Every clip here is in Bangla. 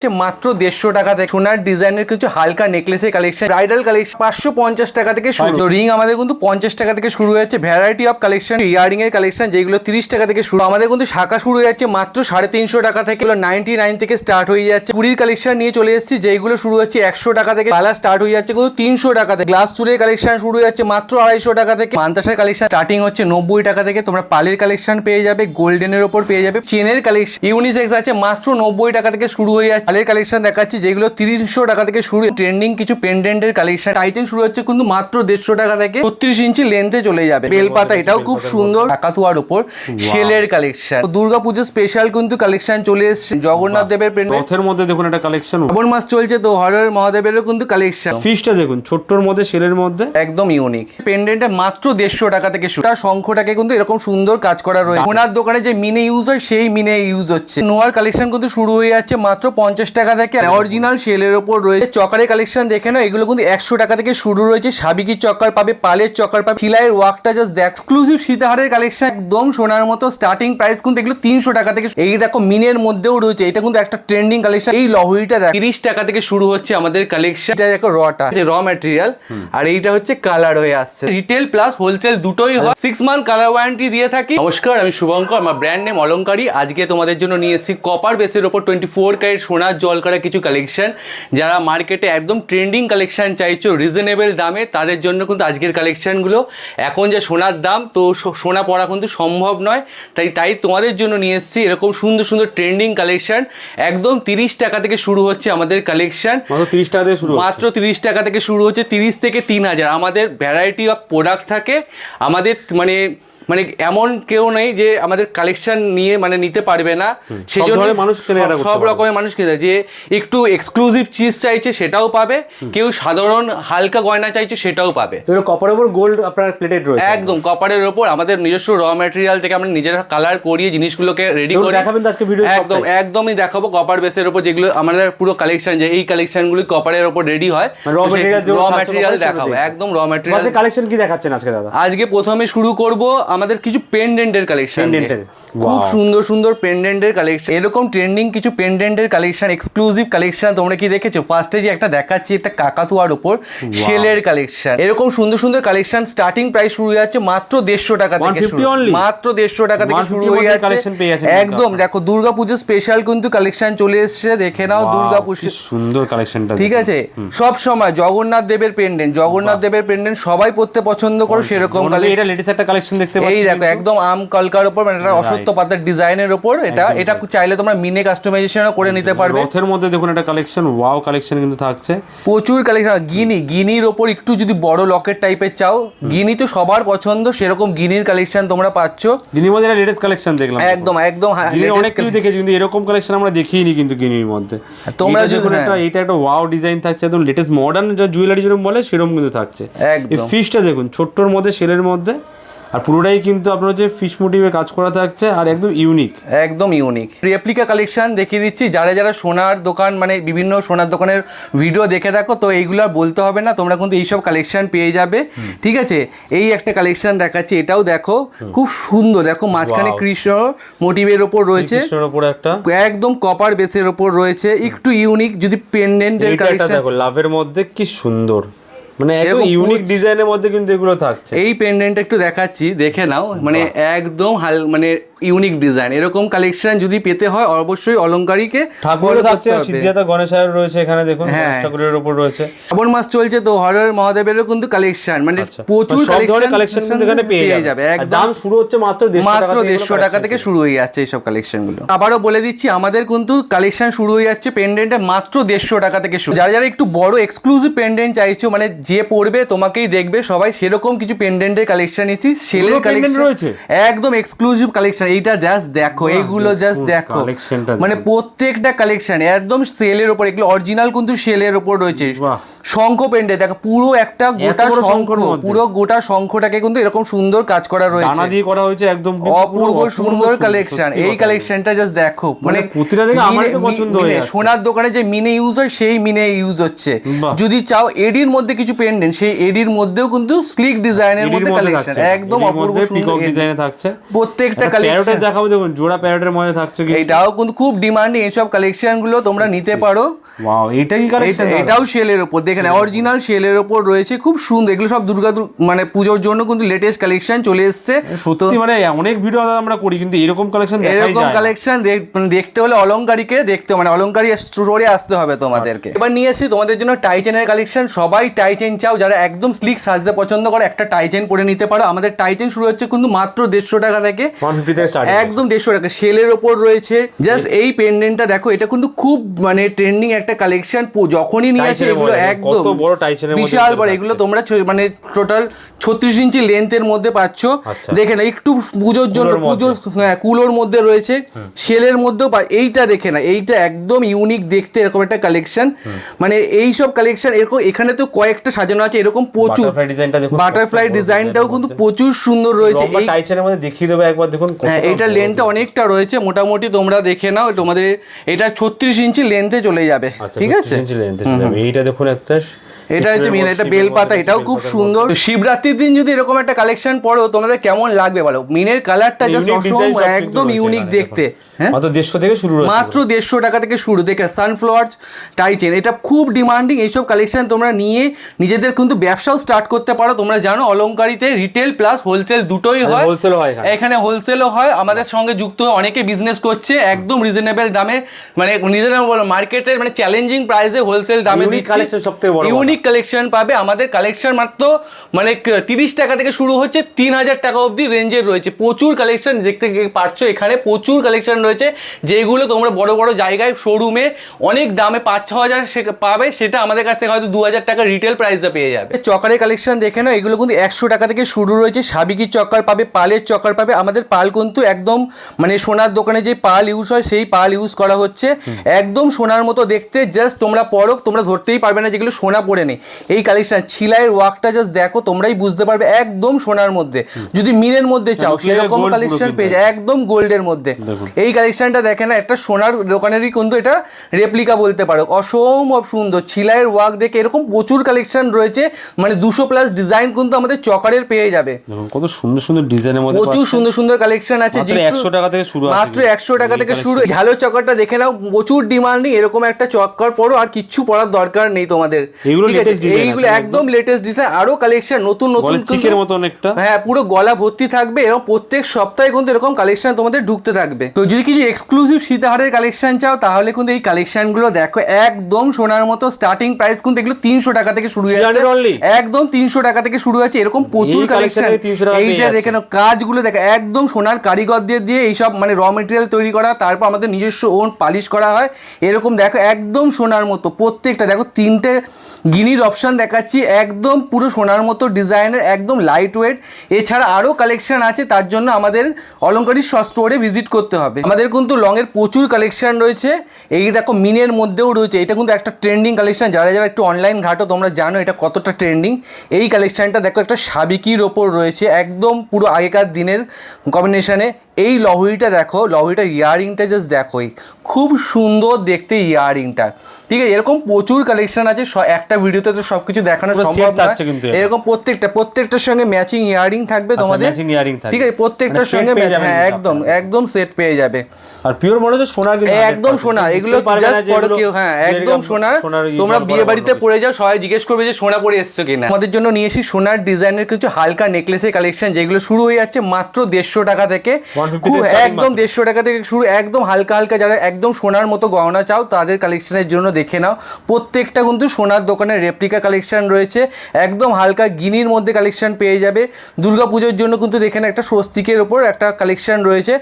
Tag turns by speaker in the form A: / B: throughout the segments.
A: হচ্ছে মাত্র দেড়শো টাকা থেকে। সোনার ডিজাইনের কিছু হালকা নেকলেসের কালেকশন ব্রাইডাল কালেকশন পাঁচশো পঞ্চাশ টাকা থেকে শুরু। রিং আমাদের কিন্তু পঞ্চাশ টাকা থেকে শুরু হয়েছে ভ্যারাইটি অফ কালেকশন ইয়ারিং এর কালেকশন যেগুলো তিরিশ টাকা থেকে শুরু। আমাদের কিন্তু শাখা শুরু হয়ে যাচ্ছে মাত্র সাড়ে তিনশো টাকা থেকে। নাইনটি নাইন থেকে স্টার্ট হয়ে যাচ্ছে। কুড়ির কালেকশন নিয়ে চলে এসেছি যেগুলো শুরু হচ্ছে একশো টাকা থেকে। কালার স্টার্ট হয়ে যাচ্ছে কিন্তু তিনশো টাকা থেকে। গ্লাস চুলের কালেকশন শুরু হয়ে যাচ্ছে মাত্র আড়াইশো টাকা থেকে। মান্তাসের কালেকশন স্টার্টিং হচ্ছে নব্বই টাকা থেকে। তোমরা পালের কালেকশন পেয়ে যাবে গোল্ডেনের ওপর পেয়ে যাবে। চেনের কালেকশন ইউনিসেক্স আছে মাত্র নব্বই টাকা থেকে শুরু হয়ে যাচ্ছে। পালের কালেকশন দেখাচ্ছি যেগুলো তিরিশশো টাকা থেকে শুরু ট্রেন্ডিং কিছু পেন্ডেন্টের কালেকশন টাইটেন শুরু হচ্ছে কিন্তু মাত্র দেড়শো টাকা থেকে ছত্রিশ ইঞ্চি লেন্থে চলে যাবে। বেলপাতা এটাও খুব সুন্দর কাকাতুয়ার উপর। শেলের কালেকশন দুর্গা পুজো স্পেশাল কিন্তু কালেকশন চলে এসছে। জগন্নাথ দেবের
B: রথের মধ্যে দেখুন একটা কালেকশন
A: শ্রাবণ মাস চলছে তো হরর মহাদেবেরও কিন্তু কালেকশন
B: ফিশটা দেখুন ছোট্টর মধ্যে সেলের মধ্যে।
A: একদম ইউনিক পেন্ডেন্টটা মাত্র দেড়শো টাকা থেকে শুরু। তার শঙ্খটাকে কিন্তু এরকম সুন্দর কাজ করা রয়েছে। ওনার দোকানে যে মিনে ইউজ হয় সেই মিনে ইউজ হচ্ছে। নোয়ার কালেকশন কিন্তু শুরু হয়ে যাচ্ছে মাত্র পঞ্চাশ টাকা থেকে অরিজিনাল সেলের ওপর রয়েছে চকারের কালেকশন দেখে নাও এগুলো কিন্তু একশো টাকা থেকে শুরু রয়েছে। সাবিকি চক্কর পাবে পালের চক্কর পাবে সিলাইয়ের ওয়ার্কটা জাস্ট এক্সক্লুসিভ সীতাহারের কালেকশন একদম সোনার মতো স্টার্টিং প্রাইস কিন্তু এগুলো তিনশো টাকা থেকে এই দেখো মিনের মধ্যেও রয়েছে এটা কিন্তু একটা ট্রেন্ডিং কালেকশন এই লহরিটা দেখ। তিরিশ টাকা থেকে শুরু হচ্ছে আমাদের কালেকশন এটা দেখো রটা র ম্যাটেরিয়াল আর এইটা হচ্ছে কালার হয়ে আসছে। রিটেল প্লাস হোলসেল দুটোই হয়। সিক্স মান্থ কালার ওয়ারেন্টি দিয়ে থাকি। নমস্কার আমি শুভঙ্কর আমার ব্র্যান্ড নেম অলঙ্কারী। আজকে তোমাদের জন্য নিয়ে এসেছি কপার বেসের ওপর টোয়েন্টি ফোর ক্যারেট সোনার জল করা কিছু কালেকশান যারা মার্কেটে একদম ট্রেন্ডিং কালেকশন চাইছো রিজনেবল দামে তাদের জন্য কিন্তু আজকের কালেকশানগুলো এখন যে সোনার দাম তো সোনা পড়া কিন্তু সম্ভব নয়। তাই তাই তোমাদের জন্য নিয়ে এসেছি এরকম সুন্দর সুন্দর ট্রেন্ডিং কালেকশান একদম তিরিশ টাকা থেকে শুরু হচ্ছে আমাদের কালেকশন
B: তিরিশ টাকা দিয়ে শুরু।
A: মাত্র তিরিশ টাকা থেকে শুরু হচ্ছে তিরিশ থেকে তিন হাজার। আমাদের ভ্যারাইটি অফ প্রোডাক্ট থাকে। আমাদের মানে মানে এমন কেউ নেই যে আমাদের কালেকশন নিয়ে মানে নিতে পারবে না।
B: মানুষ
A: সব-। রকমের মানুষ কিনে যে একটু এক্সক্লুসিভ চিজ চাইছে সেটাও পাবে কেউ সাধারণ হালকা গয়না চাইছে সেটাও পাবে।
B: কপারের উপর গোল্ড আপনার প্লেটেড রয়েছে
A: একদম কপারের ওপর আমাদের নিজস্ব র ম্যাটেরিয়াল থেকে আমরা নিজেরা কালার করিয়ে জিনিসগুলোকে রেডি করে।
B: দেখাবেন আজকে ভিডিও
A: একদম একদমই দেখাবো কপার বেসের উপর যেগুলো আমাদের পুরো কালেকশন যে এই কালেকশনগুলি কপারের ওপর রেডি হয়।
B: মানে
A: র ম্যাটেরিয়াল দেখাবো একদম র ম্যাটেরিয়াল
B: কালেকশন কি দেখাচ্ছেন আজকে দাদা?
A: আজকে প্রথমে শুরু করব আমাদের কিছু পেন্ডেন্টের কালেকশন
B: Pendant-এর?
A: খুব. সুন্দর সুন্দর পেন্ডেন্টের কালেকশন এরকম ট্রেন্ডিং কিছু পেন্ডেন্টের কালেকশন এক্সক্লুসিভ কালেকশন তোমরা কি দেখেছ? ফার্স্টে যে একটা দেখাচ্ছি একটা কাকাতুয়ার উপর শেলের কালেকশন এরকম সুন্দর সুন্দর কালেকশন স্টার্টিং প্রাইস শুরু হয়ে যাচ্ছে মাত্র দেড়শো টাকা থেকে মাত্র দেড়শো টাকা থেকে শুরু হয়ে যাচ্ছে। একদম দেখো দুর্গাপুজো স্পেশাল কিন্তু কালেকশন চলে এসেছে দেখে নাও দুর্গাপুজো।
B: সুন্দর কালেকশনটা
A: ঠিক আছে? সব সময় জগন্নাথ দেবের পেন্ডেন্ট জগন্নাথ দেবের পেন্ডেন্ট সবাই পড়তে পছন্দ করো সেরকম
B: এটা
A: কালেকশন
B: লেটেস্ট একটা কালেকশন দেখতে
A: এই দেখো একদম আম কলকার উপর মানে এটা পাতার ডিজাইনের উপর এটা এটা চাইলে তোমরা মিনে কাস্টমাইজেশনও করে নিতে পারবে।
B: রথের মধ্যে দেখুন একটা কালেকশন ওয়াও কালেকশন কিন্তু থাকছে।
A: প্রচুর কালেকশন গিনি গিনির ওপর একটু যদি বড় লকেট টাইপের চাও গিনি তো সবার পছন্দ সেরকম গিনির কালেকশন তোমরা পাচ্ছ।
B: গিনির মধ্যে লেটেস্ট কালেকশন দেখলাম।
A: একদম একদম হা-
B: অনেক কিছু দেখেছি কিন্তু এরকম কালেকশন আমরা দেখিনি কিন্তু গিনির মধ্যে।
A: তোমরা
B: দেখুন একটা
A: হ্যাঁ।
B: এটা একটা ওয়াও ডিজাইন থাকছে একদম লেটেস্ট মডার্ন যা জুয়েলারি যেরকম বলে সেরকম কিন্তু থাকছে। এই ফিশটা দেখুন ছোট্টর মধ্যে সেলের মধ্যে। আর পুরোটাই কিন্তু আপনার যে ফিশ মোটিভে কাজ করা থাকছে আর একদম ইউনিক
A: একদম ইউনিক রেপ্লিকা কালেকশন দেখিয়ে দিচ্ছি। যারা যারা সোনার দোকান মানে বিভিন্ন সোনার দোকানের ভিডিও দেখে থাকো তো এইগুলো বলতে হবে না। তোমরা কিন্তু এইসব কালেকশন পেয়ে যাবে। ঠিক আছে? এই একটা কালেকশন দেখাচ্ছি। এটাও দেখো খুব সুন্দর। দেখো মাঝখানে কৃষ্ণ মোটিভের ওপর রয়েছে। একদম কপার বেসের ওপর রয়েছে। একটু ইউনিক যদি পেন্ডেন্টের কালেকশন
B: দেখো লাভের মধ্যে কি সুন্দর। মানে একদম ইউনিক ডিজাইনের মধ্যে কিন্তু এগুলো থাকছে।
A: এই পেন্ডেন্ট একটু দেখাচ্ছি দেখে নাও। মানে একদম হাল মানে ইউনিক ডিজাইন এরকম কালেকশন যদি পেতে হয় অবশ্যই অলংকারীকে
B: ঠাকুরও থাকছে সিদ্ধিদাতা গণেশের রয়েছে এখানে দেখুন
A: হ্যাঁ।
B: ঠাকুরের উপর রয়েছে।
A: শ্রাবণ মাস চলছে তো হরর মহাদেবেরও কিন্তু কালেকশন মানে
B: আচ্ছা।
A: প্রচুর
B: মানে সব ধরনের কালেকশন কিন্তু এখানে পেয়ে যাবে।
A: একদম।
B: দাম শুরু হচ্ছে মাত্র
A: মাত্র
B: থেকে
A: দেড়শো টাকা থেকে শুরু হয়ে যাচ্ছে এইসব কালেকশনগুলো। আবারও বলে দিচ্ছি আমাদের কিন্তু কালেকশন শুরু হয়ে যাচ্ছে পেন্ডেন্টে মাত্র দেড়শো টাকা থেকে শুরু। যারা যারা একটু বড় এক্সক্লুসিভ পেন্ডেন্ট চাইছো মানে যে পড়বে তোমাকেই দেখবে সবাই সেরকম কিছু পেন্ডেন্টের কালেকশন নিচ্ছি সেলের কালেকশন
B: রয়েছে?
A: একদম এক্সক্লুসিভ কালেকশন এইটা জাস্ট দেখো এইগুলো জাস্ট দেখো। মানে প্রত্যেকটা কালেকশন একদম সেলের উপর এগুলো অরিজিনাল কিন্তু সেলের উপর রয়েছে। শঙ্খ পেন্ডে দেখো পুরো একটা গোটা শঙ্খ পুরো গোটা শঙ্খটাকে কিন্তু এরকম সুন্দর কাজ করা রয়েছে।
B: দানা দিয়ে করা হয়েছে একদম
A: অপূর্ব সুন্দর কালেকশন এই কালেকশনটা জাস্ট দেখো
B: মানে প্রতিটা দেখে
A: মিনে-
B: আমারই তো পছন্দ হয়ে
A: মিনে- সোনার দোকানে যে মিনে ইউজ হয় সেই মিনে ইউজ হচ্ছে। যদি চাও এডির মধ্যে কিছু পেন্ডেন্ট সেই এডির মধ্যেও কিন্তু স্লিক ডিজাইনের মধ্যে
B: মধ্যে
A: কালেকশন একদম অপূর্ব সুন্দর
B: ডিজাইনে থাকছে।
A: প্রত্যেকটা কালেকশন কালেকশন
B: দেখাবো দেখুন জোড়া প্যারোটের মধ্যে থাকছে কি
A: এটাও কিন্তু খুব ডিমান্ডিং এইসব কালেকশনগুলো তোমরা নিতে পারো।
B: ওয়াও এটা কি কালেকশন
A: এটাও সেলের ওপর দেখেন অরিজিনাল সেলের ওপর রয়েছে খুব সুন্দর এগুলো সব দুর্গা মানে পুজোর জন্য কিন্তু লেটেস্ট কালেকশন চলে এসছে।
B: সত্যি মানে অনেক ভিডিও আমরা করি কিন্তু এরকম কালেকশন
A: এরকম কালেকশন দেখতে হলে অলংকারীকে দেখতে মানে অলংকারী স্টোরে আসতে হবে তোমাদেরকে। এবার নিয়ে এসেছি তোমাদের জন্য টাইচেনের কালেকশন সবাই টাইচেন চাও যারা একদম স্লিক সাজতে পছন্দ করে একটা টাইচেন পরে নিতে পারো। আমাদের টাইচেন শুরু হচ্ছে কিন্তু মাত্র দেড়শো টাকা থেকে।
B: স্টার্ট
A: একদম দেড়শো টাকা। সেলের ওপর রয়েছে। জাস্ট এই পেন্ডেন্টটা দেখো এটা কিন্তু খুব মানে ট্রেন্ডিং একটা কালেকশন যখনই নিয়ে আসে এগুলো একদম
B: বড়
A: বিশাল বড়। এগুলো তোমরা মানে টোটাল ছত্রিশ ইঞ্চি লেন্থের মধ্যে পাচ্ছ।
B: আচ্ছা।
A: দেখে না একটু পুজোর জন্য। পুজোর হ্যাঁ কুলোর মধ্যে রয়েছে। সেলের মধ্যেও এইটা দেখে না এইটা একদম ইউনিক দেখতে এরকম একটা কালেকশন মানে এই সব কালেকশন এরকম এখানে তো কয়েকটা সাজানো আছে এরকম প্রচুর।
B: বাটারফ্লাই
A: ডিজাইনটাও কিন্তু প্রচুর সুন্দর রয়েছে। এই
B: টাইচেনের মধ্যে দেখিয়ে দেবো একবার দেখুন
A: হ্যাঁ এটা
B: বড়।
A: লেন্থটা অনেকটা রয়েছে মোটামুটি তোমরা দেখে নাও তোমাদের এটা ছত্রিশ ইঞ্চি লেন্থে চলে যাবে
B: আচ্ছা,
A: ঠিক
B: 36
A: আছে
B: ইঞ্চি length চলে যাবে। এইটা দেখুন একটা
A: এটা হচ্ছে মেন এটা বেলপাতা এটাও খুব সুন্দর। শিবরাত্রির দিন যদি এরকম একটা কালেকশন পড়ো তোমাদের কেমন লাগবে বলো? মিনের কালারটা জাস্ট একদম ইউনিক দেখতে। হ্যাঁ?
B: মাত্র দেড়শো থেকে শুরু
A: মাত্র দেড়শো টাকা থেকে শুরু দেখে সানফ্লাওয়ার টাইচেন এটা খুব ডিমান্ডিং এইসব কালেকশন তোমরা নিয়ে নিজেদের কিন্তু ব্যবসাও স্টার্ট করতে পারো। তোমরা জানো অলংকারিতে রিটেল প্লাস হোলসেল দুটোই হয়।
B: হোলসেল হয় এখানে।
A: হোলসেলও হয় আমাদের সঙ্গে যুক্ত হয়ে অনেকে বিজনেস করছে একদম রিজনেবল দামে। মানে রিজনেবল মার্কেটের মানে চ্যালেঞ্জিং প্রাইসে হোলসেল দামে
B: collection সবথেকে বড় কথা।
A: ইউনিক কালেকশন পাবে। আমাদের কালেকশন মাত্র মানে তিরিশ টাকা থেকে শুরু হচ্ছে তিন হাজার টাকা অবধি রেঞ্জের রয়েছে। প্রচুর কালেকশন দেখতে পারছ এখানে প্রচুর কালেকশন রয়েছে যেগুলো তোমরা বড় বড় জায়গায় শোরুমে অনেক দামে পাঁচ ছ হাজার পাবে সেটা আমাদের কাছ থেকে হয়তো দু হাজার টাকা রিটেল প্রাইসে পেয়ে যাবে। চকারের কালেকশন দেখে নাও এগুলো কিন্তু একশো টাকা থেকে শুরু রয়েছে। সাবিকির চক্কর পাবে পালের চক্কর পাবে। আমাদের পাল কিন্তু একদম মানে সোনার দোকানে যে পাল ইউজ হয় সেই পাল ইউজ করা হচ্ছে। একদম সোনার মতো দেখতে জাস্ট তোমরা পড়ো তোমরা ধরতেই পারবে না যেগুলো সোনা পড়ে নেই। এই কালেকশন ছিলাইয়ের ওয়ার্কটা জাস্ট দেখো তোমরাই বুঝতে পারবে একদম সোনার মধ্যে। যদি মিনের মধ্যে চাও সেরকম কালেকশন পেয়ে যায় একদম গোল্ডের মধ্যে। এই কালেকশনটা দেখে না একটা সোনার দোকানেরই কিন্তু এটা রেপ্লিকা বলতে পারো। অসম্ভব সুন্দর। ছিলাইয়ের ওয়ার্ক দেখে এরকম প্রচুর কালেকশন রয়েছে মানে দুশো প্লাস ডিজাইন কিন্তু আমাদের চকারের পেয়ে যাবে।
B: কত সুন্দর সুন্দর ডিজাইনের মধ্যে
A: প্রচুর সুন্দর সুন্দর কালেকশন আছে
B: 100 টাকা থেকে শুরু
A: মাত্র একশো টাকা থেকে শুরু। ঝালো চক্করটা দেখে নাও প্রচুর ডিমান্ডিং এরকম একটা চক্কর পরো আর কিচ্ছু পড়ার দরকার নেই তোমাদের।
B: এগুলো
A: এইগুলো একদম লেটেস্ট ডিজাইন আরও কালেকশন নতুন নতুন
B: চিকের মতো অনেকটা।
A: হ্যাঁ পুরো গলা ভর্তি থাকবে এবং প্রত্যেক সপ্তাহে কিন্তু এরকম কালেকশন তোমাদের ঢুকতে থাকবে। তো যদি কিছু এক্সক্লুসিভ সীতাহারের কালেকশন চাও তাহলে কিন্তু এই কালেকশনগুলো দেখো একদম সোনার মতো স্টার্টিং প্রাইস কিন্তু এগুলো তিনশো টাকা থেকে শুরু হয়ে
B: 300 only?
A: একদম তিনশো টাকা থেকে শুরু হচ্ছে এরকম প্রচুর কালেকশন
B: এ 300 টাকা পেয়ে
A: এইটা দেখে নাও, কাজগুলো দেখো একদম সোনার কারিগরদের দিয়ে এইসব মানে র মেটেরিয়াল তৈরি করা তারপর আমাদের নিজস্ব ওন পালিশ করা হয়। এরকম দেখো একদম সোনার মতো প্রত্যেকটা দেখো তিনটে গিনির অপশান দেখাচ্ছি, একদম পুরো সোনার মতো ডিজাইনের, একদম লাইট ওয়েট এছাড়া আরও কালেকশান আছে, তার জন্য আমাদের অলঙ্কারী স্টোরে ভিজিট করতে হবে। আমাদের কিন্তু লংয়ের প্রচুর কালেকশন রয়েছে। এই দেখো, মিনের মধ্যেও রয়েছে। এটা কিন্তু একটা ট্রেন্ডিং কালেকশন যারা যারা একটু অনলাইন ঘাটো, তোমরা জানো এটা কতটা ট্রেন্ডিং এই কালেকশানটা দেখো, একটা সাবিকির ওপর রয়েছে। একদম পুরো আগেকার দিনের কম্বিনেশনে এই লহরিটা দেখো লহরিটা ইয়ারিংটা জাস্ট দেখো খুব সুন্দর দেখতে ইয়ারিংটা। ঠিক আছে এরকম প্রচুর কালেকশন আছে একটা ভিডিওতে তো সবকিছু দেখানো সম্ভব না। এরকম। প্রত্যেকটা প্রত্যেকটার সঙ্গে ম্যাচিং ইয়ারিং থাকবে
B: আচ্ছা,
A: তোমাদের।
B: earring থাকবে।
A: ঠিক আছে প্রত্যেকটার
B: মানে
A: সঙ্গে হ্যাঁ একদম একদম সেট পেয়ে যাবে।
B: আর পিওর মনে হচ্ছে সোনা কিন্তু
A: একদম সোনা এগুলো জাস্ট পরে কেউ হ্যাঁ একদম সোনা
B: ইয়ে
A: তোমরা বিয়ে বাড়িতে। পরে যাও সবাই জিজ্ঞেস করবে যে সোনা পরে এসছো কিনা। আমাদের জন্য নিয়ে এসি সোনার ডিজাইনের কিছু হালকা নেকলেসের কালেকশন যেগুলো শুরু হয়ে যাচ্ছে মাত্র দেড়শো টাকা থেকে।
B: 150
A: খুব
B: থেকে starting
A: একদম দেড়শো টাকা থেকে শুরু একদম হালকা হালকা যারা একদম সোনার মতো গহনা চাও তাদের কালেকশনের জন্য দেখে নাও। প্রত্যেকটা কিন্তু সোনার দোকানের রেপ্লিকা কালেকশন রয়েছে। একদম হালকা গিনির মধ্যে কালেকশন পেয়ে যাবে। দুর্গা পুজোর জন্য কিন্তু দেখে নাও একটা স্বস্তিকের ওপর একটা কালেকশন রয়েছে।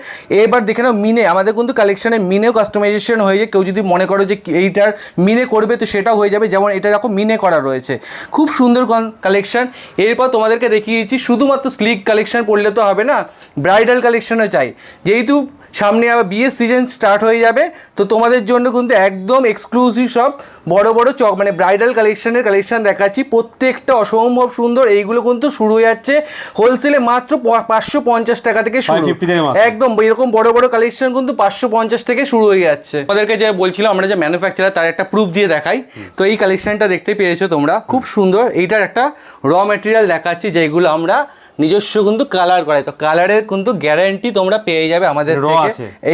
A: এবার দেখে নাও মিনে আমাদের কিন্তু কালেকশনে মিনেও কাস্টমাইজেশন হয়ে যায়। কেউ যদি মনে করো যে এইটার মিনে করবে তো সেটাও হয়ে যাবে। যেমন এটা দেখো মিনে করা রয়েছে। খুব সুন্দর কালেকশন এরপর তোমাদেরকে দেখিয়েছি শুধুমাত্র স্লিক কালেকশন পড়লে তো হবে না। ব্রাইডাল কালেকশনও চাই। যেহেতু সামনে আবার বিয়ের সিজন স্টার্ট হয়ে যাবে তো তোমাদের জন্য কিন্তু একদম এক্সক্লুসিভ সব বড় বড় চক মানে ব্রাইডাল কালেকশনের কালেকশন দেখাচ্ছি। প্রত্যেকটা অসম্ভব সুন্দর এইগুলো কিন্তু শুরু হয়ে যাচ্ছে। হোলসেলে মাত্র পাঁচশো পঞ্চাশ টাকা থেকে শুরু।
B: 550 থেকে মাত্র।
A: একদম এরকম বড় বড় কালেকশন কিন্তু পাঁচশো পঞ্চাশ থেকে শুরু হয়ে যাচ্ছে। আমাদেরকে যে বলছিলাম আমরা যে ম্যানুফ্যাকচারার তার একটা প্রুফ দিয়ে দেখাই। তো এই কালেকশনটা দেখতে পেয়েছ তোমরা। খুব সুন্দর এইটার একটা র মেটেরিয়াল দেখাচ্ছি যেগুলো আমরা নিজস্ব কিন্তু কালার করায় তো কালারের কিন্তু গ্যারান্টি তোমরা পেয়ে যাবে আমাদের?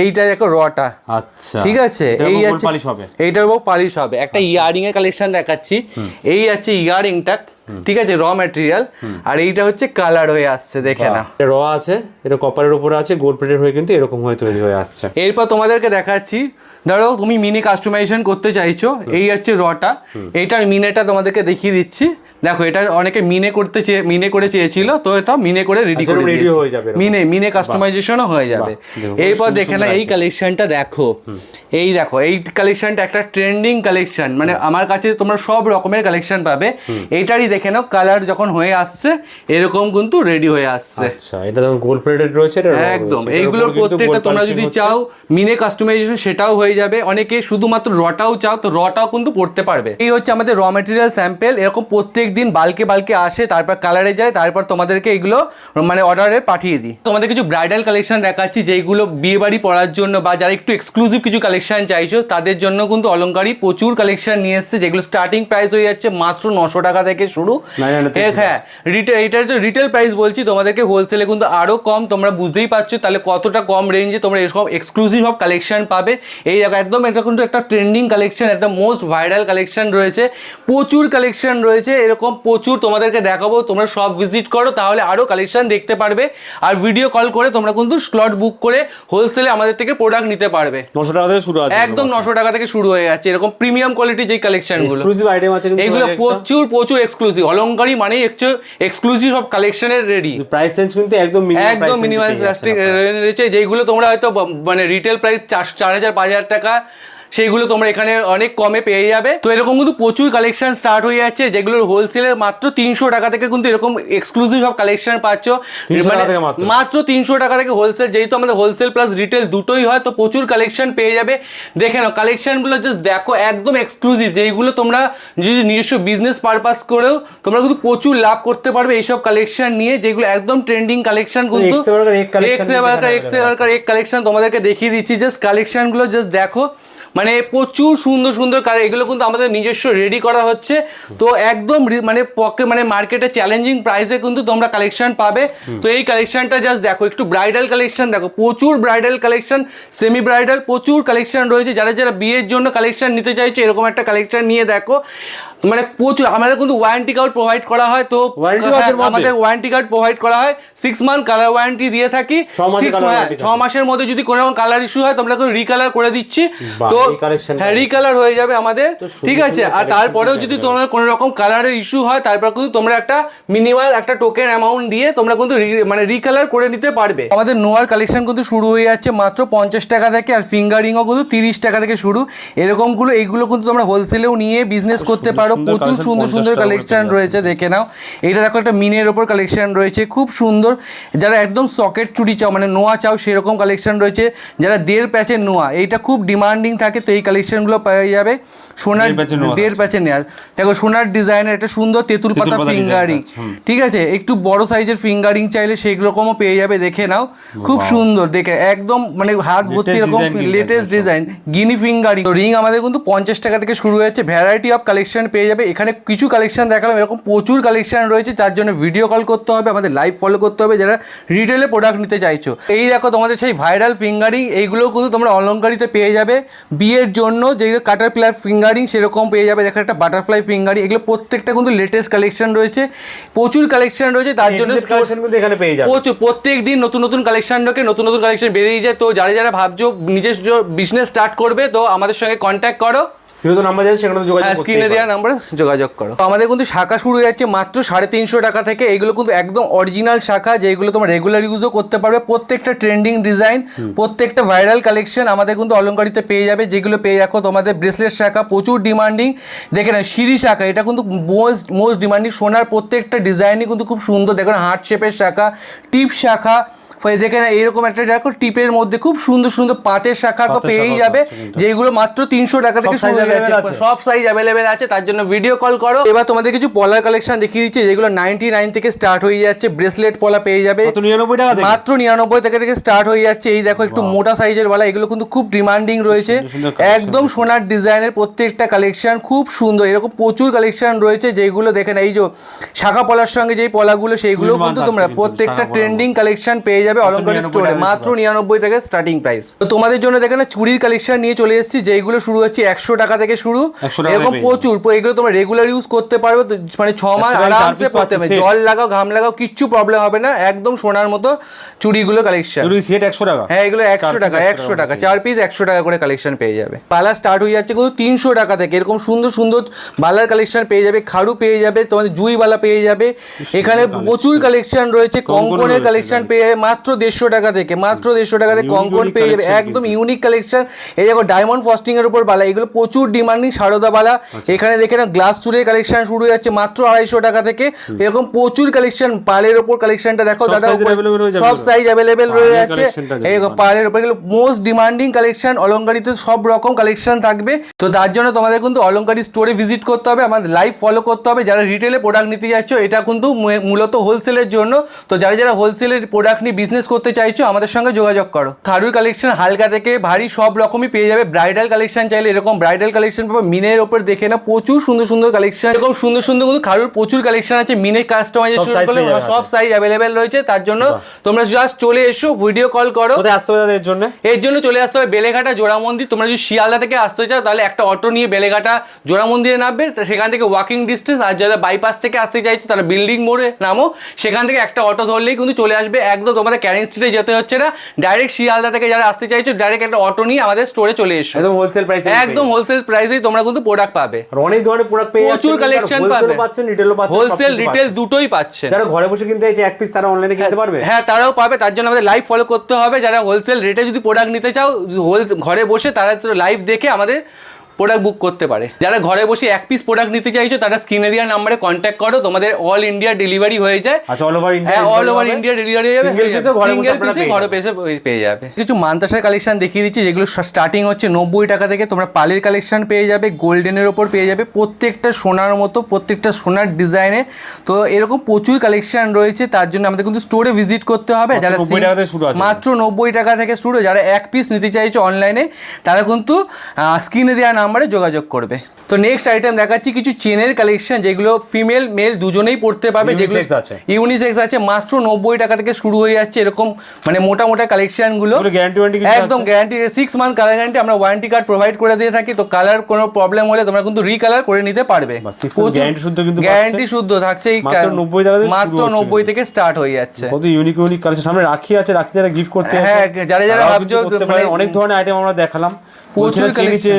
A: এইটা দেখো রটা।
B: আচ্ছা।
A: ঠিক আছে? এই আছে
B: আচ্ছা।
A: এইটার উপর পালিশ হবে। একটা ইয়ারিং এর কালেকশন দেখাচ্ছি। এই আছে ইয়ারিংটা ঠিক আছে? র ম্যাটেরিয়াল আর এইটা হচ্ছে কালার হয়ে আসছে দেখে না
B: র আছে এটা কপারের উপরে আছে গোল্ড প্লেটের হয়ে কিন্তু এরকম হয়ে তৈরি হয়ে আসছে।
A: এরপর তোমাদেরকে দেখাচ্ছি। ধরো তুমি মিনি কাস্টমাইজেশন করতে চাইছো। এই হচ্ছে রটা এইটার মিনেটা তোমাদেরকে দেখিয়ে দিচ্ছি। দেখো এটা অনেকে মিনে করতে চেয়ে মিনে করে চেয়েছিল তো এটা মিনে করে রেডি
B: আচ্ছা,
A: করে দিয়েছি।
B: হয়ে যাবে
A: মিনে মিনে কাস্টমাইজেশনও হয়ে যাবে। এরপর দেখে না এই কালেকশনটা দেখো। এই দেখো এই কালেকশনটা একটা ট্রেন্ডিং কালেকশন মানে আমার কাছে তোমরা সব রকমের কালেকশন পাবে। এইটারই দেখে নাও কালার যখন হয়ে আসছে এরকম কিন্তু রেডি হয়ে আসছে।
B: আচ্ছা এটা যখন গোল্ড প্লেটেড রয়েছে
A: একদম এইগুলোর প্রত্যেকটা তোমরা যদি চাও মিনে কাস্টমাইজেশন সেটাও হয়ে যাবে। অনেকে শুধুমাত্র রটাও চাও তো রটাও কিন্তু পড়তে পারবে। এই হচ্ছে আমাদের র মেটেরিয়াল স্যাম্পেল এরকম প্রত্যেক দিন বালকে বালকে আসে তারপর কালারে যায় তারপর তোমাদেরকে এগুলো মানে অর্ডারে পাঠিয়ে দিই। তোমাদের কিছু ব্রাইডাল কালেকশন দেখাচ্ছি যেইগুলো বিয়ে বাড়ি পড়ার জন্য বা যারা একটু এক্সক্লুসিভ কিছু কালেকশন চাইছো তাদের জন্য কিন্তু অলংকারী প্রচুর কালেকশন নিয়ে এসছে যেগুলো স্টার্টিং প্রাইস হয়ে যাচ্ছে মাত্র নশো টাকা থেকে শুরু।
B: 900
A: হ্যাঁ রিটেল এটার যে রিটেল প্রাইস বলছি তোমাদেরকে হোলসেলে কিন্তু আরও কম তোমরা বুঝতেই পারছ তাহলে কতটা কম রেঞ্জে তোমরা এরকম এক্সক্লুসিভ সব কালেকশন পাবে। এই একদম এটা কিন্তু একটা ট্রেন্ডিং কালেকশন একটা মোস্ট ভাইরাল কালেকশন রয়েছে প্রচুর কালেকশন রয়েছে এরকম প্রচুর তোমাদেরকে দেখাবো তোমরা সব ভিজিট করো তাহলে আরও কালেকশন দেখতে পারবে। আর ভিডিও কল করে তোমরা কিন্তু স্লট বুক করে হোলসেলে আমাদের থেকে প্রোডাক্ট নিতে পারবে।
B: নশো টাকা থেকে শুরু আছে
A: একদম নশো টাকা থেকে শুরু হয়ে যাচ্ছে এরকম প্রিমিয়াম কোয়ালিটি যেই কালেকশনগুলো
B: আইটেম আছে
A: এইগুলো প্রচুর প্রচুর এক্সক্লুসিভ অলংকারী মানে এক্সক্লুসিভ সব কালেকশনের রেডি
B: প্রাইস রেঞ্জ কিন্তু একদম
A: একদম মিনিমাম যেগুলো তোমরা হয়তো মানে রিটেল প্রাইস চার চার হাজার পাঁচ হাজার টাকা সেইগুলো তোমরা এখানে অনেক কমে পেয়ে যাবে। তো এরকম কিন্তু প্রচুর কালেকশন স্টার্ট হয়ে যাচ্ছে যেগুলোর হোলসেলে মাত্র তিনশো টাকা থেকে কিন্তু এরকম এক্সক্লুসিভ সব কালেকশন পাচ্ছ।
B: 300 টাকা
A: মানে
B: মাত্র।
A: তিনশো টাকা থেকে হোলসেল যেহেতু আমাদের হোলসেল প্লাস রিটেল দুটোই হয় তো প্রচুর কালেকশন পেয়ে যাবে। দেখে নাও কালেকশনগুলো জাস্ট দেখো একদম এক্সক্লুসিভ যেইগুলো তোমরা যদি নিজস্ব বিজনেস পারপাস করেও তোমরা কিন্তু প্রচুর লাভ করতে পারবে এইসব কালেকশন নিয়ে যেগুলো একদম ট্রেন্ডিং কালেকশন কিন্তু এক্স এক্স কালেকশন তোমাদেরকে দেখিয়ে দিচ্ছি জাস্ট কালেকশনগুলো জাস্ট দেখো। মানে প্রচুর সুন্দর সুন্দর কালার এগুলো কিন্তু আমাদের নিজস্ব রেডি করা হচ্ছে। তো একদম মানে পকে মানে মার্কেটে চ্যালেঞ্জিং প্রাইসে কিন্তু তোমরা কালেকশন পাবে। তো এই কালেকশনটা জাস্ট দেখো একটু ব্রাইডাল কালেকশন দেখো প্রচুর ব্রাইডাল কালেকশন সেমি ব্রাইডাল প্রচুর কালেকশন রয়েছে। যারা যারা বিয়ের জন্য কালেকশন নিতে চাইছে এরকম একটা কালেকশন নিয়ে দেখো। মানে প্রচুর আমাদের কিন্তু ওয়ারেন্টি কার্ড প্রোভাইড করা হয় তো হ্যাঁ? আমাদের ওয়ারেন্টি কার্ড প্রোভাইড করা হয়। সিক্স মান্থ কালার ওয়ারেন্টি দিয়ে থাকি।
B: ছ মাসের
A: হ্যাঁ, ছ মাসের মধ্যে যদি কোনো রকম কালার ইস্যু হয় তোমরা রিকালার করে দিচ্ছি। তো হ্যাঁ রিকালার হয়ে যাবে আমাদের। ঠিক আছে আর তারপরেও যদি। তোমার কোনো রকম কালারের ইস্যু হয় তারপর কিন্তু তোমরা একটা মিনিমাল একটা টোকেন অ্যামাউন্ট দিয়ে তোমরা কিন্তু মানে রিকালার করে নিতে পারবে। আমাদের নোয়ার কালেকশন কিন্তু শুরু হয়ে যাচ্ছে মাত্র পঞ্চাশ টাকা থেকে আর ফিঙ্গারিংও কিন্তু তিরিশ টাকা থেকে শুরু। এরকমগুলো এইগুলো কিন্তু তোমরা হোলসেলেও নিয়ে বিজনেস করতে পারো।
B: সুন্দর
A: প্রচুর সুন্দর সুন্দর কালেকশন রয়েছে দেখে নাও। এটা দেখো একটা মিনের ওপর কালেকশন রয়েছে খুব সুন্দর। যারা একদম সকেট চুড়ি চাও মানে নোয়া চাও সেরকম কালেকশন রয়েছে। যারা দেড় প্যাচের নোয়া এইটা খুব ডিমান্ডিং থাকে তো এই কালেকশনগুলো পাওয়া যাবে। সোনার
B: দেড় প্যাচের নোয়া
A: নেওয়া দেখো সোনার ডিজাইনের একটা সুন্দর তেঁতুল পাতা ফিঙ্গারিং ঠিক আছে? একটু বড় সাইজের ফিঙ্গারিং চাইলে সেগুলোকমও পেয়ে যাবে দেখে নাও। খুব সুন্দর দেখে একদম মানে হাত ভর্তি এরকম latest design guinea fingering ring আমাদের কিন্তু পঞ্চাশ টাকা থেকে শুরু হয়েছে। ভ্যারাইটি অফ কালেকশন পেয়ে যাবে। এখানে কিছু কালেকশন দেখালাম এরকম প্রচুর কালেকশন রয়েছে তার জন্য ভিডিও কল করতে হবে আমাদের লাইভ ফলো করতে হবে যারা রিটেলে প্রোডাক্ট নিতে চাইছো। এই দেখো তোমাদের সেই ভাইরাল ফিঙ্গারিং এইগুলোও কিন্তু তোমরা অলঙ্কারিতে পেয়ে যাবে। বিয়ের জন্য যেগুলো কাটার প্লার ফিঙ্গারিং সেরকম পেয়ে যাবে। দেখো একটা বাটারফ্লাই ফিঙ্গারিং এগুলো প্রত্যেকটা কিন্তু লেটেস্ট কালেকশন রয়েছে। প্রচুর কালেকশন রয়েছে তার জন্য
B: এখানে পেয়ে যাবে।
A: প্রচুর প্রত্যেক দিন নতুন নতুন কালেকশন ঢোকে নতুন নতুন কালেকশন বেরিয়ে যায়। তো যারা যারা ভাবছ নিজস্ব বিজনেস স্টার্ট করবে তো আমাদের সঙ্গে কন্ট্যাক্ট করো।
B: সিরিজ নাম্বার আছে সেখানে যোগাযোগ
A: হ্যাঁ
B: করতে
A: স্ক্রিনে দেওয়া নাম্বারে যোগাযোগ করো। আমাদের কিন্তু শাখা শুরু হয়ে যাচ্ছে মাত্র সাড়ে তিনশো টাকা থেকে। এগুলো কিন্তু একদম অরিজিনাল শাখা যেগুলো তোমরা রেগুলার ইউজও করতে পারবে। প্রত্যেকটা ট্রেন্ডিং ডিজাইন প্রত্যেকটা ভাইরাল কালেকশন আমাদের কিন্তু অলংকারিতে পেয়ে যাবে। যেগুলো পেয়ে রাখো তোমাদের ব্রেসলেট শাখা প্রচুর ডিমান্ডিং দেখে না সিঁড়ি শাখা এটা কিন্তু মোস্ট মোস্ট ডিমান্ডিং সোনার প্রত্যেকটা ডিজাইনই কিন্তু খুব সুন্দর। দেখো হার্ট শেপের শাখা টিপ শাখা ফলে দেখে না এইরকম একটা দেখো টিপের মধ্যে খুব সুন্দর সুন্দর পাতের শাখা তো পেয়েই যাবে যেগুলো মাত্র তিনশো টাকা থেকে শুরু হয়ে যাচ্ছে সব সাইজ অ্যাভেলেবেল আছে তার জন্য ভিডিও কল করো। এবার তোমাদের কিছু পলার কালেকশন দেখিয়ে দিচ্ছি যেগুলো নাইনটি নাইন থেকে স্টার্ট হয়ে যাচ্ছে ব্রেসলেট পলা পেয়ে যাবে।
B: কত নিরানব্বই টাকা থেকে?
A: মাত্র নিরানব্বই থেকে থেকে স্টার্ট হয়ে যাচ্ছে এই দেখো একটু মোটা সাইজের বলা এগুলো কিন্তু খুব ডিমান্ডিং রয়েছে। একদম সোনার ডিজাইনের প্রত্যেকটা কালেকশন খুব সুন্দর এরকম প্রচুর কালেকশন রয়েছে যেগুলো দেখেন এই যে শাখা পলার সঙ্গে যেই পলাগুলো সেইগুলো কিন্তু তোমরা প্রত্যেকটা ট্রেন্ডিং কালেকশন পেয়ে যাবে অলঙ্কার স্টোরে মাত্র নিরানব্বই থেকে স্টার্টিং প্রাইস তো তোমাদের জন্য দেখেন না চুরির কালেকশন নিয়ে চলে এসেছি যেগুলো শুরু হচ্ছে একশো টাকা থেকে শুরু। এরকম প্রচুর এগুলো তোমরা রেগুলার ইউজ করতে পারবে মানে ছ মাস
B: 100 টাকায় চার
A: আরামসে পড়তে হবে। জল লাগাও ঘাম লাগাও কিচ্ছু প্রবলেম হবে না একদম সোনার মতো চুড়িগুলো কালেকশন
B: সেট একশো টাকা।
A: হ্যাঁ এগুলো একশো টাকা একশো
B: টাকা
A: টাকা চার পিস একশো টাকা করে কালেকশন পেয়ে যাবে। পালা স্টার্ট হয়ে যাচ্ছে কিন্তু তিনশো টাকা থেকে এরকম সুন্দর সুন্দর বালার কালেকশন পেয়ে যাবে খাড়ু পেয়ে যাবে তোমাদের জুই বালা পেয়ে যাবে। এখানে প্রচুর কালেকশন রয়েছে কঙ্কনের কালেকশন পেয়ে যাবে মাত্র দেড়শো টাকা থেকে মাত্র দেড়শো টাকা থেকে কঙ্কন পেয়ে যাবে একদম ইউনিক কালেকশন এই দেখো ডায়মন্ড ফস্টিং এর উপর বালা এগুলো প্রচুর ডিমান্ডিং সারদা বালা।
B: আচ্ছা।
A: এখানে দেখে না গ্লাস চুরের কালেকশন শুরু হয়ে যাচ্ছে মাত্র আড়াইশো টাকা থেকে। এরকম প্রচুর কালেকশন পালের ওপর কালেকশনটা দেখো দাদা উপরে- সব সাইজ অ্যাভেলেবেল রয়ে যাচ্ছে। এই দেখো, পালের উপরে গেলে মোস্ট ডিমান্ডিং কালেকশন অলঙ্কারিতে সব রকম কালেকশন থাকবে। তো তার জন্য তোমাদের কিন্তু অলঙ্কারি স্টোরে ভিজিট করতে হবে আমাদের লাইভ ফলো করতে হবে। যারা রিটেলে প্রোডাক্ট নিতে যাচ্ছ এটা কিন্তু মূলত হোলসেলের জন্য। তো যারা যারা হোলসেলের প্রোডাক্ট নিয়ে বিজনেস করতে চাইছো আমাদের সঙ্গে যোগাযোগ করো। খাড়ুর কালেকশন হালকা থেকে ভারী সব রকমই পেয়ে যাবে। ব্রাইডাল কালেকশন চাইলে এরকম ব্রাইডাল কালেকশন পাবে। মিনের ওপর দেখে না প্রচুর সুন্দর সুন্দর কালেকশন এরকম সুন্দর সুন্দর কিন্তু খাড়ুর প্রচুর কালেকশন আছে মিনের কাস্টমাইজেশন করলে সব সাইজ অ্যাভেলেবেল রয়েছে। তার জন্য তোমরা জাস্ট চলে এসো ভিডিও কল করো।
B: আসতে হবে তাদের জন্য?
A: এর জন্য চলে আসতে হবে বেলেঘাটা জোড়া মন্দির। তোমরা যদি শিয়ালদা থেকে আসতে চাও তাহলে একটা অটো নিয়ে বেলেঘাটা জোড়া মন্দিরে নামবে। সেখান থেকে ওয়াকিং ডিস্টেন্স আর যারা বাইপাস থেকে আসতে চাইছো তারা বিল্ডিং মোড়ে নামো। সেখান থেকে একটা অটো ধরলেই কিন্তু চলে আসবে। একদম তোমাদের ক্যারিং স্ট্রিটে যেতে হচ্ছে না। ডাইরেক্ট শিয়ালদা থেকে যারা আসতে চাইছো ডাইরেক্ট একটা অটো নিয়ে আমাদের স্টোরে চলে এসো।
B: একদম হোলসেল প্রাইসে
A: একদম হোলসেল প্রাইসেই তোমরা কিন্তু প্রোডাক্ট পাবে।
B: অনেক ধরনের প্রোডাক্ট পেয়ে
A: প্রচুর কালেকশন পাবে।
B: পাচ্ছেন রিটেলও পাচ্ছেন
A: হোলসেল রিটেল দুটোই পাচ্ছে।
B: যারা ঘরে বসে কিনতে চাইছে এক পিস তারা অনলাইনে কিনতে পারবে?
A: হ্যাঁ তারাও পাবে তার জন্য আমাদের লাইভ ফলো করতে হবে। যারা হোলসেল রেটে যদি প্রোডাক্ট নিতে চাও হোল ঘরে বসে তারা লাইভ দেখে আমাদের প্রোডাক্ট বুক করতে পারে। যারা ঘরে বসে এক পিস প্রোডাক্ট নিতে চাইছো তারা স্ক্রিনে দেওয়া নাম্বারে কন্ট্যাক্ট করো। তোমাদের অল ইন্ডিয়া ডেলিভারি হয়ে যায়।
B: আচ্ছা all over India
A: all over India delivery হয়ে যাবে।
B: ঘরে বসে
A: সিঙ্গেল পিসে
B: পেয়ে
A: ঘরে পেসে পেয়ে যাবে। কিছু মান্তাসার কালেকশন দেখিয়ে দিচ্ছি যেগুলো স্টার্টিং হচ্ছে নব্বই টাকা থেকে তোমরা পালের কালেকশন পেয়ে যাবে গোল্ডেনের ওপর পেয়ে যাবে প্রত্যেকটা সোনার মতো প্রত্যেকটা সোনার ডিজাইনে তো এরকম প্রচুর কালেকশন রয়েছে তার জন্য আমাদের কিন্তু স্টোরে ভিজিট করতে হবে। যারা
B: থেকে শুরু আছে।
A: মাত্র নব্বই টাকা থেকে শুরু যারা এক পিস নিতে চাইছো অনলাইনে তারা কিন্তু স্ক্রিনে দেওয়া নাম্বারে যোগাযোগ করবে। তো নেক্সট আইটেম দেখাচ্ছি কিছু চেনের কালেকশন যেগুলো ফিমেল মেল দুজনেই পড়তে পারবে যেগুলো ইউনিসেক্স আছে মাত্র নব্বই টাকা থেকে শুরু হয়ে যাচ্ছে এরকম মানে মোটা মোটা কালেকশনগুলো একদম guarantee six month colour guarantee আমরা ওয়ারেন্টি কার্ড প্রোভাইড করে দিয়ে থাকি তো কালার কোনো প্রবলেম হলে তোমরা কিন্তু রিকালার করে নিতে পারবে। গ্যারান্টি শুদ্ধ থাকছে।
B: মাত্র 90 টাকা থেকে শুরু
A: মাত্র
B: হচ্ছে।
A: নব্বই থেকে স্টার্ট হয়ে যাচ্ছে।
B: কত ইউনিক ইউনিক কালেকশন সামনে রাখি আছে রাখি যারা গিফট করতে
A: হ্যাঁ, যারা যারা ভাবছ মানে-
B: অনেক ধরনের আইটেম আমরা দেখালাম।
A: প্রচুর।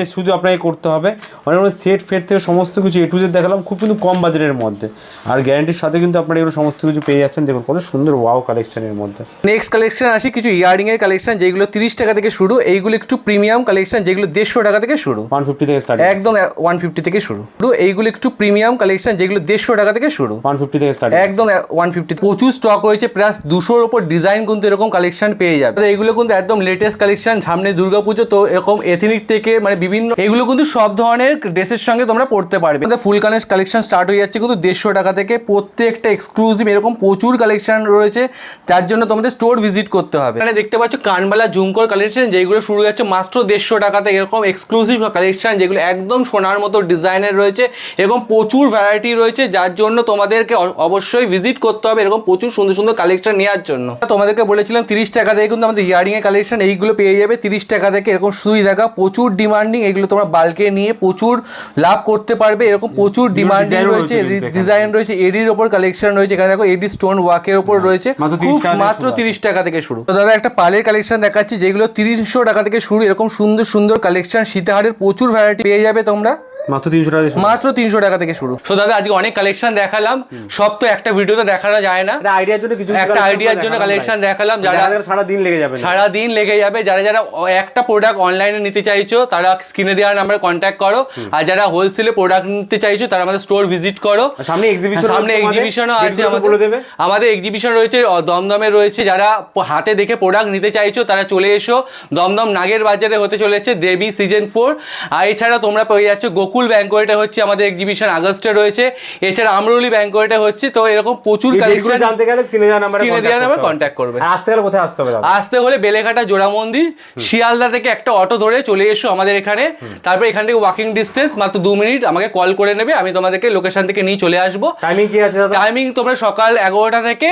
B: শুধু আপনাকে করতে হবে। অনেক সেট ফেট থেকে সমস্ত কিছু এ টু জেড দেখালাম খুব কিন্তু কম বাজারের মধ্যে। আর গ্যারান্টির সাথে কিন্তু আপনারা এগুলো সমস্ত কিছু পেয়ে যাচ্ছেন। দেখুন কত সুন্দর ওয়াও কালেকশনের মধ্যে।
A: নেক্সট কালেকশন আসি কিছু ইয়ারিং এর কালেকশন যেগুলো তিরিশ টাকা থেকে শুরু। এইগুলো একটু প্রিমিয়াম কালেকশন যেগুলো দেড়শো টাকা থেকে শুরু।
B: ওয়ান ফিফটি থেকে স্টার্ট
A: একদম ওয়ান ফিফটি থেকে শুরু। শুরু এইগুলো একটু প্রিমিয়াম কালেকশন যেগুলো দেড়শো টাকা থেকে শুরু।
B: ওয়ান ফিফটি থেকে স্টার্ট
A: একদম ওয়ান ফিফটি প্রচুর স্টক রয়েছে প্লাস দুশোর ওপর ডিজাইন কিন্তু এরকম কালেকশন পেয়ে যাবে। তো এগুলো কিন্তু একদম লেটেস্ট কালেকশন সামনে দুর্গাপুজো তো এরকম এথেনিক থেকে মানে বিভিন্ন এগুলো কিন্তু সব ধরনের ড্রেসের সঙ্গে তোমরা পড়তে পারবে। ফুল কানের কালেকশন স্টার্ট হয়ে যাচ্ছে কিন্তু দেড়শো টাকা থেকে প্রত্যেকটা এক্সক্লুসিভ এরকম প্রচুর কালেকশন রয়েছে তার জন্য তোমাদের স্টোর ভিজিট করতে হবে। এখানে দেখতে পাচ্ছ কানবালা ঝুমকর কালেকশন যেগুলো শুরু যাচ্ছে মাত্র দেড়শো টাকা থেকে। এরকম এক্সক্লুসিভ কালেকশন যেগুলো একদম সোনার মতো ডিজাইনের রয়েছে এবং প্রচুর ভ্যারাইটি রয়েছে, যার জন্য তোমাদেরকে অবশ্যই ভিজিট করতে হবে এরকম প্রচুর সুন্দর সুন্দর কালেকশন নেওয়ার জন্য। তোমাদেরকে বলেছিলাম তিরিশ টাকা থেকে কিন্তু আমাদের ইয়ারিং এর কালেকশন এইগুলো পেয়ে যাবে। তিরিশ টাকা থেকে এরকম সুই দেখা, প্রচুর ডিমান্ডিং এগুলো তোমরা বালকে নিয়ে প্রচুর লাভ করতে পারবে। এরকম প্রচুর ডিমান্ড রয়েছে। ডিজাইন রয়েছে এডির ওপর কালেকশন রয়েছে। এখানে দেখো এডি স্টোন ওয়ার্কের ওপর রয়েছে।
B: মাত্র 30
A: খুব মাত্র তিরিশ টাকা থেকে শুরু। তো দাদা একটা পালের কালেকশন দেখাচ্ছি যেগুলো তিরিশশো টাকা থেকে শুরু। এরকম সুন্দর সুন্দর কালেকশন সীতাহারের প্রচুর ভ্যারাইটি পেয়ে যাবে তোমরা।
B: মাত্র তিনশো টাকা
A: মাত্র তিনশো টাকা থেকে শুরু। তো দাদা আজকে অনেক কালেকশন দেখালাম। সব তো একটা ভিডিওতে দেখানো যায় না।
B: আইডিয়ার জন্য কিছু
A: একটা আইডিয়ার জন্য কালেকশন দেখালাম। যারা
B: সারা দিন লেগে যাবে
A: সারা দিন লেগে যাবে। যারা যারা একটা প্রোডাক্ট অনলাইনে নিতে চাইছো তারা স্ক্রিনে দেওয়ার নাম্বারে কন্ট্যাক্ট করো। আর যারা হোলসেলে প্রোডাক্ট নিতে চাইছো তারা আমাদের স্টোর ভিজিট করো।
B: সামনে এক্সিবিশন
A: সামনে এক্সিবিশনও আছে আমাদের।
B: বলে দেবে।
A: আমাদের এক্সিবিশন রয়েছে দমদমে রয়েছে। যারা হাতে দেখে প্রোডাক্ট নিতে চাইছো তারা চলে এসো। দমদম নাগের বাজারে হতে চলেছে দেবী সিজন ফোর আর এছাড়া তোমরা পেয়ে যাচ্ছ গোকুল ব্যাঙ্কোয়েটে হচ্ছে আমাদের এক্সিবিশন আগস্টে রয়েছে। এছাড়া আমরুলি ব্যাঙ্কোয়েটে হচ্ছে তো এরকম প্রচুর কালেকশন
B: জানতে গেলে স্ক্রিনে দেওয়া নাম্বারে
A: স্ক্রিনে দেওয়া নাম্বারে কন্ট্যাক্ট করবে।
B: আসতে গেলে কোথায় আসতে হবে দাদা?
A: আসতে হলে বেলেঘাটা জোড়া মন্দির শিয়ালদা থেকে একটা অটো ধরে চলে এসো আমাদের এখানে। তারপর এখান থেকে ওয়াকিং ডিস্টেন্স মাত্র দু মিনিট আমাকে কল করে নেবে আমি তোমাদেরকে লোকেশন থেকে নিয়ে চলে আসব।
B: টাইমিং কি আছে দাদা?
A: টাইমিং তোমরা সকাল এগারোটা থেকে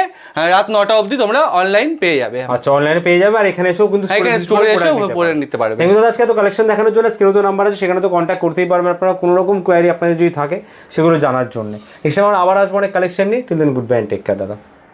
A: রাত নটা অবধি তোমরা অনলাইন পেয়ে যাবে।
B: আচ্ছা অনলাইনে পেয়ে যাবে আর এখানে এসেও কিন্তু
A: স্টোরে এসে পরে। নিতে পারবে।
B: ইউ আজকে তো কালেকশন দেখানোর জন্য স্ক্রিনে তো নাম্বার আছে সেখানে তো কন্ট্যাক্ট করতেই পারবেন আপনারা। কোনো রকম কোয়ারি আপনাদের যদি থাকে, সেগুলো জানার জন্য। নেক্সট আমার আবার আসব অনেক কালেকশন নিয়ে। Till then good bye take care দাদা।